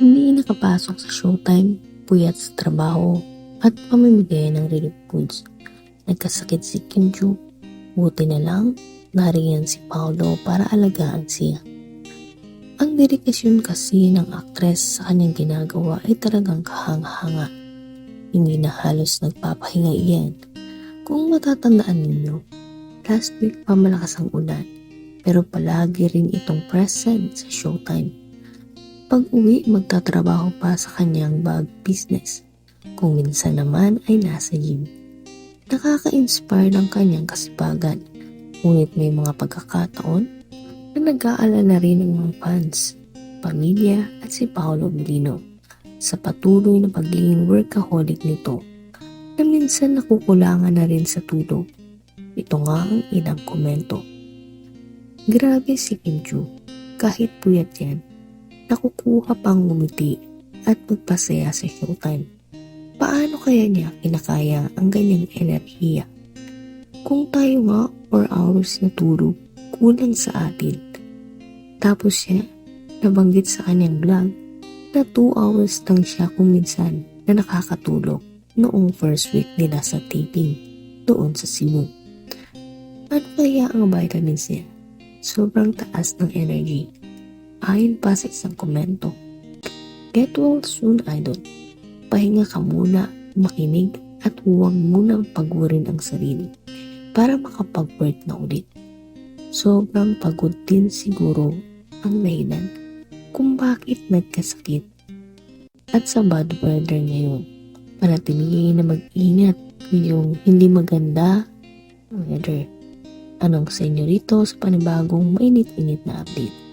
Hindi nakapasok sa showtime, puyat sa trabaho, at pamimigay ng relief foods. Nagkasakit si Kim Joo. Buti na lang, nariyan si Paolo para alagaan siya. Ang dedikasyon kasi ng aktres sa kanyang ginagawa ay talagang kahanga-hanga. Hindi na halos nagpapahinga iyan. Kung matatandaan ninyo, last week pa malakas ang ulan, pero palagi rin itong present sa showtime. Pag uwi, magtatrabaho pa sa kanyang bag business. Kung minsan naman ay nasa gym. Nakaka-inspire ng kanyang kasipagan. Ngunit may mga pagkakataon na nag-aalala rin ng mga fans, pamilya at si Paolo Bilino sa patuloy na pagiging workaholic nito na minsan nakukulangan na rin sa tulog. Ito nga ang ilang komento. Grabe si Kim Joo, kahit puyat yan, nakukuha pang ngumiti at magpasaya sa showtime. Paano kaya niya kinakaya ang ganyang enerhiya? Kung tayo nga 4 hours na tulog, kulang sa atin. Tapos siya, nabanggit sa kanyang vlog na 2 hours lang siya kung minsan na nakakatulog noong first week nila sa taping doon sa Cebu. Ano kaya ang vitamins niya? Sobrang taas ng energy. Ayon pa sa isang komento. Get well soon, idol. Pahinga ka muna, makinig at huwag munang pagurin ang sarili para makapag-work na ulit. Sobrang pagod din siguro ang dahilan kung bakit nagkasakit. At sa bad weather ngayon, panatilihin na mag-ingat yung hindi maganda weather. Anong sa inyo rito sa panibagong mainit-init na update?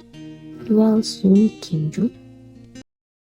Well, soon, Kim Joo.